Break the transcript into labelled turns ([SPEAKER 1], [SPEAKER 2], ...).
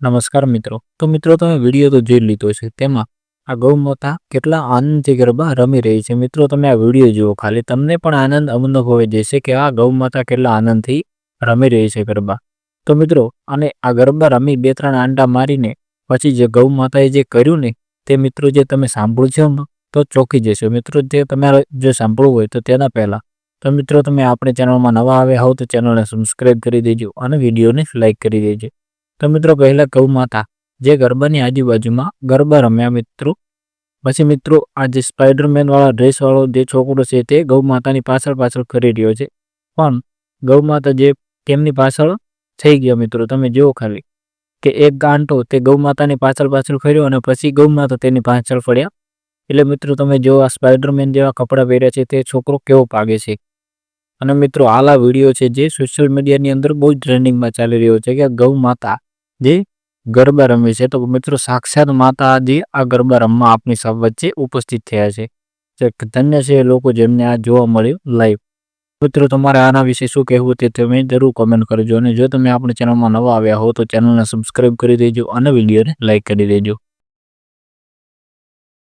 [SPEAKER 1] નમસ્કાર મિત્રો. તો મિત્રો, તમે વીડિયો તો જોઈ લીધો છે તેમાં આ ગૌમાતા કેટલા આનંદથી ગરબા રમી રહી છે. મિત્રો, તમે આ વીડિયો જુઓ ખાલી. તમને પણ આનંદ અનુભવાઈ જશે કે આ ગૌમાતા કેટલા આનંદથી રમી રહી છે ગરબા. તો મિત્રો, અને આ ગરબા રમી બે ત્રણ આંડા મારીને પછી જે ગૌમાતાએ જે કર્યું ને, તે મિત્રો જે તમે સાંભળશો ને તો ચોંકી જશો. મિત્રો, જે તમારે જો સાંભળવું હોય તો તેના પહેલાં, તો મિત્રો, તમે આપણે ચેનલમાં નવા આવ્યા હોવ તો ચેનલને સબસ્ક્રાઈબ કરી દેજો અને વિડીયોને લાઇક કરી દેજો. તો મિત્રો પહેલા ગૌ માતા, જે ગરબાની આજુબાજુમાં ગરબા રમ્યા મિત્રો. પછી મિત્રો, આ જે સ્પાઈડરમેન વાળા ડ્રેસ વાળો જે છોકરો છે તે ગૌ માતાની પાછળ પાછળ કરી રહ્યો છે. પણ ગૌ માતા જે તેમની પાછળ થઈ ગયા મિત્રો, તમે જુઓ ખાલી કે એક ગાંઠો તે ગૌ માતાની પાછળ પાછળ ફર્યો અને પછી ગૌ માતા તેની પાછળ ફર્યા. એટલે મિત્રો, તમે જો આ સ્પાઈડરમેન જેવા કપડાં પહેર્યા છે તે છોકરો કેવો પાગે છે. અને મિત્રો, હાલ આ વીડિયો છે જે સોશિયલ મીડિયાની અંદર બહુ જ ટ્રેન્ડિંગમાં ચાલી રહ્યો છે કે ગૌ માતા જે, ગરબા રમે છે. તો મિત્રો સાક્ષાત માતાજી આ ગરબા રમવા આપની સૌ વચ્ચે ઉપસ્થિત થયા છે. ધન્ય છે લોકો જેમને આ જોવા મળ્યું લાઈવ મિત્રો તમારે આના વિશે શું કહેવું તે તમે જરૂર કોમેન્ટ કરજો અને જો તમે આપણી ચેનલમાં નવા આવ્યા હો તો ચેનલને સબસ્ક્રાઈબ કરી દેજો અને વિડીયોને લાઈક કરી દેજો.